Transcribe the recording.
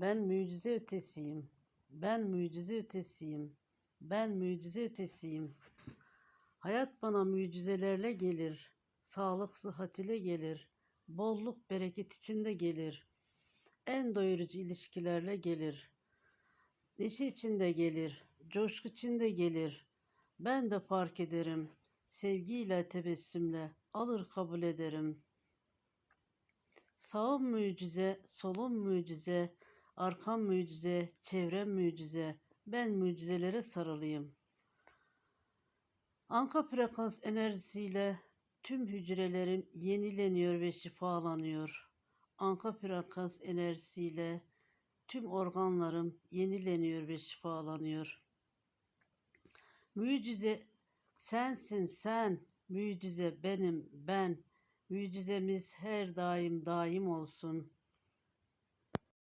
Ben mucize ötesiyim. Ben mucize ötesiyim. Ben mucize ötesiyim. Hayat bana mucizelerle gelir. Sağlık sıhhat ile gelir. Bolluk bereket içinde gelir. En doyurucu ilişkilerle gelir. Neşe içinde gelir. Coşku içinde gelir. Ben de fark ederim. Sevgiyle tebessümle alır kabul ederim. Sağım mucize, solum mucize, arkam mucize, çevrem mucize. Ben mucizelere sarılayım. Anka frekans enerjisiyle tüm hücrelerim yenileniyor ve şifalanıyor. Anka frekans enerjisiyle tüm organlarım yenileniyor ve şifalanıyor. Mucize sensin sen, mucize benim ben. Mucizemiz her daim daim olsun.